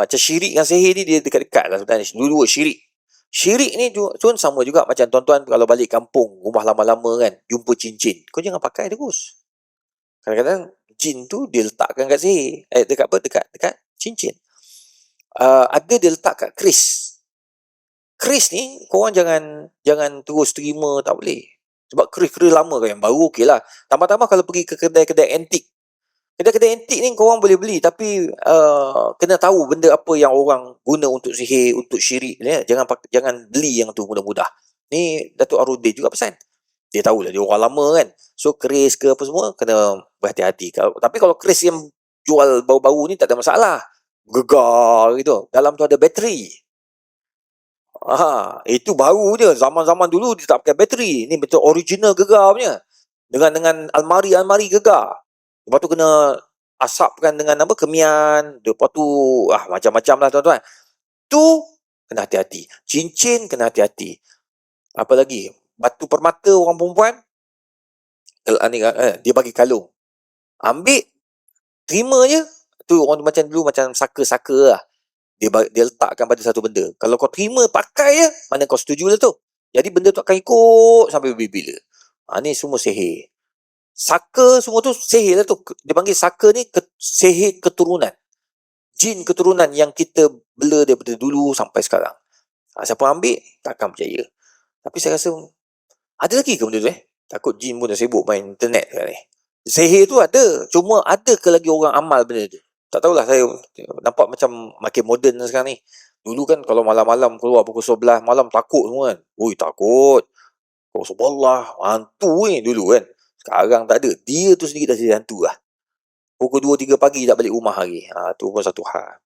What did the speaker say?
Macam syirik dengan sihir ni dia dekat-dekat lah sebenarnya. Dua-dua syirik. Syirik ni pun sama juga macam tuan-tuan kalau balik kampung, rumah lama-lama kan, jumpa cincin. Kau jangan pakai terus. Kadang-kadang jin tu dia letakkan kat sihir. Eh, dekat apa? Dekat, dekat cincin. Uh, ada dia letak kat kris. Kris ni korang jangan jangan terus terima tak boleh. Sebab kris-kris lama kan yang baru okey lah. Tambah-tambah kalau pergi ke kedai-kedai antik Kedai-kedai antik ni korang boleh beli tapi uh, kena tahu benda apa yang orang guna untuk sihir, untuk syirik ya. Jangan jangan beli yang tu mudah-mudah. Ni Datuk Arudin juga pesan. Dia tahu lah dia orang lama kan. So keris ke apa semua kena berhati-hati. Tapi kalau keris yang jual baru-baru ni tak ada masalah. Gegar gitu. Dalam tu ada bateri. Ha, itu baru je. Zaman-zaman dulu dia tak pakai bateri. Ni betul original gegar punya. Dengan dengan almari-almari gegar. Lepas tu kena asapkan dengan apa kemian. Lepas tu ah macam-macam lah tuan-tuan. Tu kena hati-hati. Cincin kena hati-hati. Apa lagi? Batu permata orang perempuan. Eh, dia bagi kalung. Ambil. Terima je. Tu orang tu macam dulu macam saka-saka lah. Dia, dia letakkan pada satu benda. Kalau kau terima pakai je. Mana kau setuju lah tu. Jadi benda tu akan ikut sampai bila-bila. Ha, ni semua sihir. Saka semua tu sihir lah tu. Dia panggil saka ni ke, sihir keturunan. Jin keturunan yang kita bela daripada dulu sampai sekarang. Ha, siapa ambil, takkan percaya. Tapi saya rasa, ada lagi ke benda tu eh? Takut jin pun dah sibuk main internet kan ni. Sihir tu ada. Cuma ada ke lagi orang amal benda tu? Tak tahulah saya nampak macam makin moden sekarang ni. Dulu kan kalau malam-malam keluar pukul 11 malam takut semua kan. Ui takut. Oh subhanallah. Hantu ni dulu kan. Sekarang tak ada. Dia tu sendiri dah jadi hantu lah. Pukul 2-3 pagi tak balik rumah lagi. Ha, tu pun satu hal.